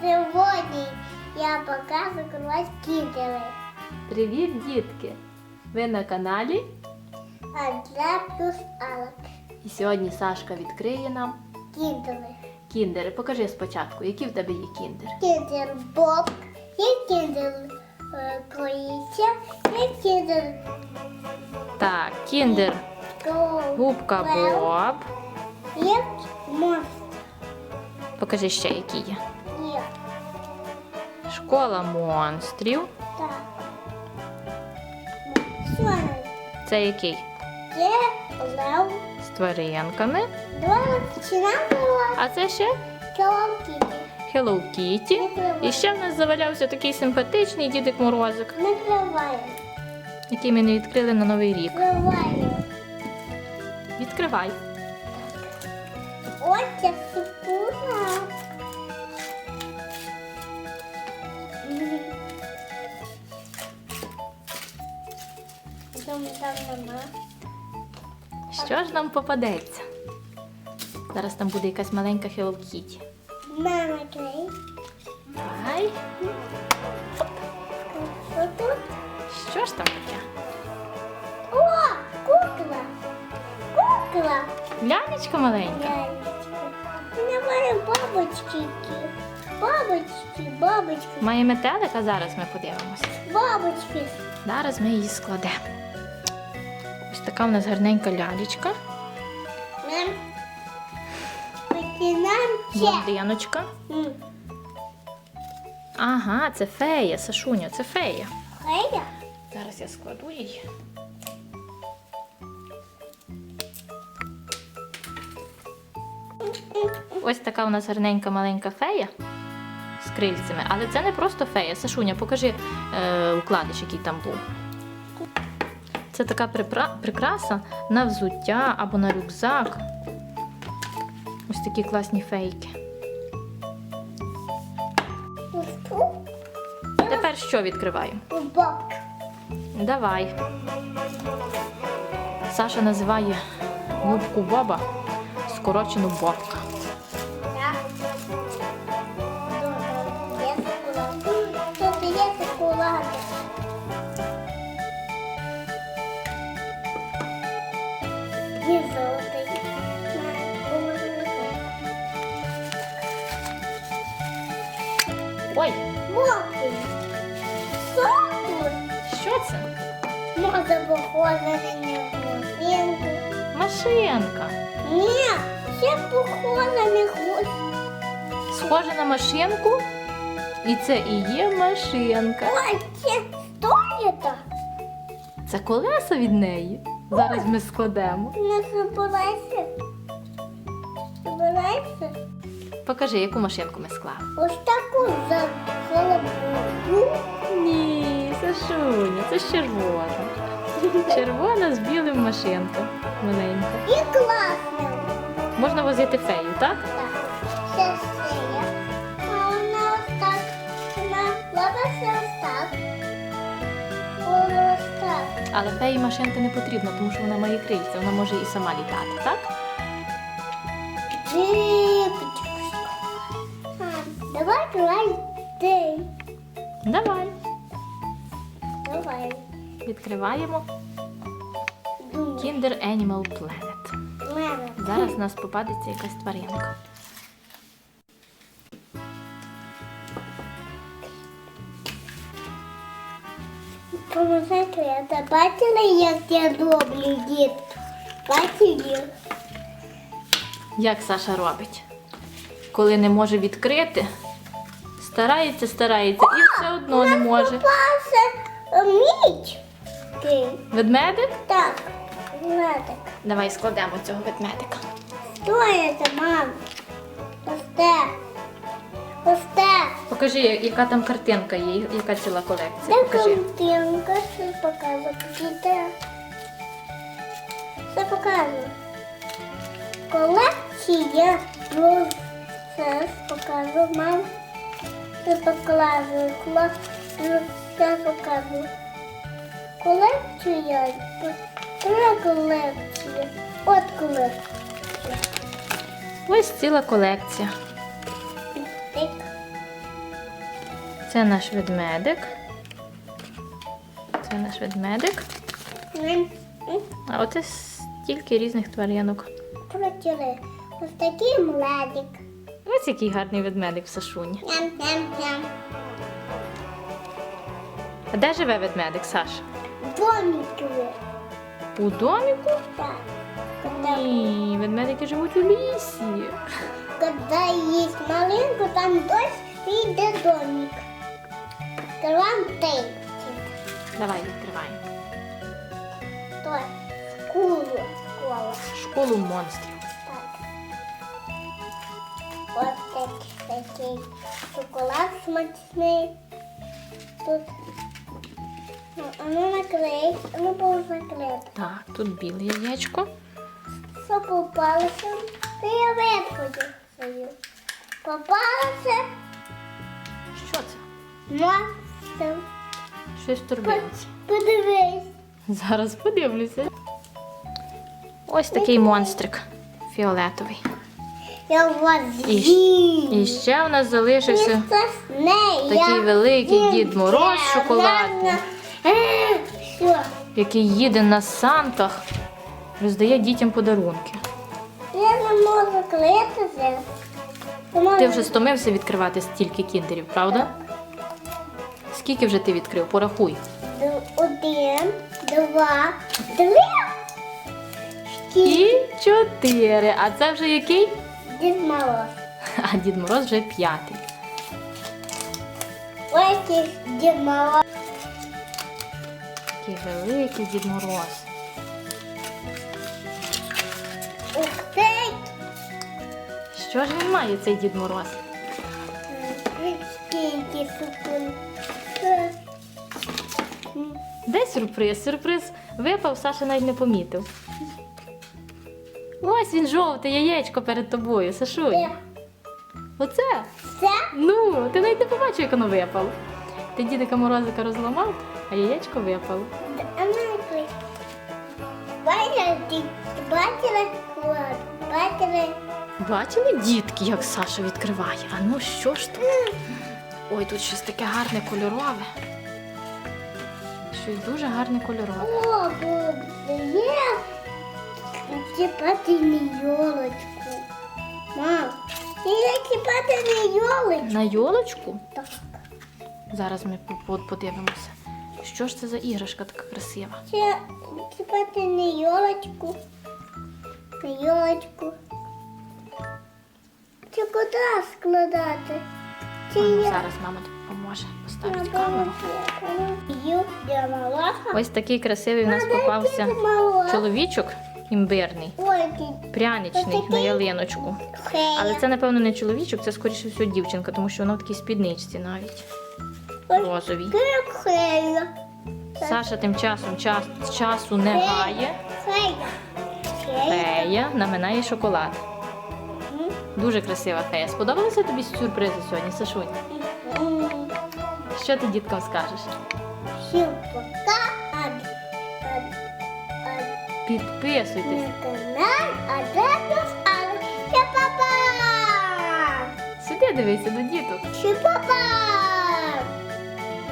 Сьогодні я покажу крось кіндери. Привіт, дітки! Ви на каналі Адля плюс Алек. і сьогодні Сашка відкриє нам Кіндери. кіндери. Покажи спочатку, які в тебе є кіндери. Кіндер Боб, є кіндер е, Коїця, є кіндер Так, кіндер губка Боб. Є монстр. Покажи ще, які. Є. Школа монстрів. Так. Це який? Є лев. З тваринками. А це ще колонки. Hello Kitty. І ще в нас завалявся такий симпатичний дідик Морозик, Накриваємо. який ми не відкрили на Новий рік. Накриваємо. Відкривай. Ось ця супуна. Думаю, там нема. Що ж нам попадеться? Зараз там буде якась маленька Hello Kitty. Мама клей. Давай. Що? Що ж там таке? О, кукла. Кукла. Лялечка маленька. Лялечка. Немає бабочки. які. Бабочки, бабочки, Має метелика, зараз ми подивимося. бабочки. Зараз ми її складемо. Ось така в нас гарненька лялечка, блондиночка. Ага, це фея, Сашуня, це фея. Фея? Зараз я складу її. Ось така у нас гарненька маленька фея з крильцями. Але це не просто фея. Сашуня, покажи е, укладиш, який там був. Це така прикраса на взуття або на рюкзак. Ось такі класні фейки. Тепер що відкриваємо? Бабка. Давай. Саша називає губку Боба скорочену Бобка. Ой, Мокрий. Що що це? Може похоже на нього. Машинку. Машинка. Ні, ще похоже на нього. Схожа на машинку. І це і є машинка. Ой, це це? Це колеса від неї. Зараз ми складемо. Не забирайся. Забирайся. Покажи, яку машинку ми склали. Ось таку за колобу. Ні, Сашуня, це ж червона. Червона з білим машинком. Маленька. І класно. Можна возити фею, так? Так, це шия. А вона ось так. Вона робиться ось так. Вона ось так. Але феї машинка не потрібна, тому що вона має крильця, вона може і сама літати, так? Джипочку. Давай, давай, ти. Давай. Давай. Відкриваємо Kinder Animal Planet. Мама. Зараз в нас попадеться якась тваринка. Помогайте, я та бачила, як я роблю дід. Бачили? Як Саша робить? Коли не може відкрити, старається, старається і все одно не може. Попався е, міч. Ведмедик? Так, медик. Давай складемо цього ведмедика. Що це, мам? Ось те. Ось те. Покажи, яка там картинка є, яка ціла колекція. Де Покажи. картинка? Що показує? Що показує? Колекція. Ну, це показує, мам. Це показує. Хлоп, ну, це показує. Колекція. Три колекція. От колекція. Ось ціла колекція. Це наш ведмедик. Це наш ведмедик. А оце стільки різних тваринок. Ось такий младик. Ось який гарний ведмедик в Сашуні. Ням-ням-ням. А де живе ведмедик, Саш? Домики. У доміку? Так. Ні, ведмедики живуть у лісі. когда есть малинку, там дощ и йде домик. Тейп. Давай відкриваємо. То школу. Школа. Школу монстрів. Вот такий, шоколад смачний. Тут. Ну наклей, ну було заклеїти. Так, тут біле яєчко. Що попалося? Та я виходжу свою. Попалося Що це? монстр. Щось турбинці. Подивись. Зараз подивлюся. Ось такий монстрик фіолетовий. Я вас І, з'їм. і ще в нас залишився Не, такий великий Дід Мороз шоколадний. Який їде на санках, роздає дітям подарунки. Я не можу клеїтися. Ти вже стомився відкривати стільки кіндерів, правда? Скільки вже ти відкрив? Порахуй. Один, два, три. І чотири. А це вже який? Дід Мороз. А Дід Мороз вже п'ятий. Ось є Дід Мороз. Такий великий Дід Мороз. Ух ти. Що ж він має, цей Дід Мороз? Скільки супин. Де сюрприз? Сюрприз випав, Саша навіть не помітив. Ось він жовте яєчко перед тобою, Сашунь. Оце? Це Ну, ти навіть не побачив, як воно випало. Ти дідика морозика розламав, а яєчко випало. Бачила? Бачили дітки, як Саша відкриває? А ну що ж тут? Ой, тут щось таке гарне кольорове. Щось дуже гарне кольорове. О, є. Чіпати не йолочку. Мам, я чіпати не йолочку. На йолочку? Так. Зараз ми по- по- подивимося. Що ж це за іграшка така красива? Чи чіпати не йолочку. Не йолочку. Чи куди складати? Чи ну, я? зараз мама допоможе поставити камеру. Ось такий красивий в нас попався чоловічок імбирний, пряничний на ялиночку. Але це, напевно, не чоловічок, це скоріше всього дівчинка, тому що вона в такій спідничці навіть розовій. Саша тим часом час, часу не гає. Фея. Наминає шоколад. Дуже красива фея. Сподобалися тобі сюрпризи сьогодні, Сашунь? Що ти діткам скажеш? Всім Підписуйтесь. На канал Адетус Алла. Ще папа. Сюди дивися до діток. Ще папа.